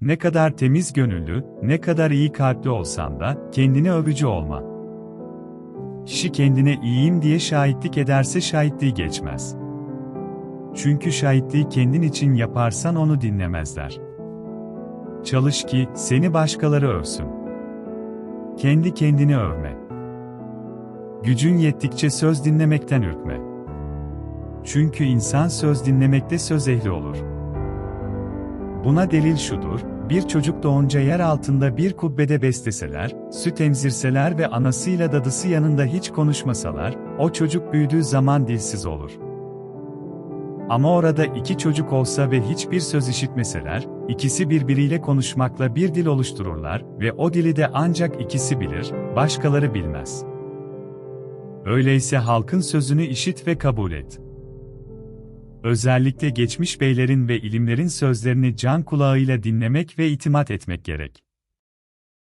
ne kadar temiz gönüllü, ne kadar iyi kalpli olsan da, kendini övücü olma. Kişi kendine iyiyim diye şahitlik ederse şahitliği geçmez. Çünkü şahitliği kendin için yaparsan onu dinlemezler. Çalış ki, seni başkaları övsün. Kendi kendini övme. Gücün yettikçe söz dinlemekten ürkme. Çünkü insan söz dinlemekte söz ehli olur. Buna delil şudur, bir çocuk doğunca yer altında bir kubbede besleseler, süt emzirseler ve anasıyla dadısı yanında hiç konuşmasalar, o çocuk büyüdüğü zaman dilsiz olur. Ama orada iki çocuk olsa ve hiçbir söz işitmeseler, ikisi birbiriyle konuşmakla bir dil oluştururlar ve o dili de ancak ikisi bilir, başkaları bilmez. Öyleyse halkın sözünü işit ve kabul et. Özellikle geçmiş beylerin ve ilimlerin sözlerini can kulağıyla dinlemek ve itimat etmek gerek.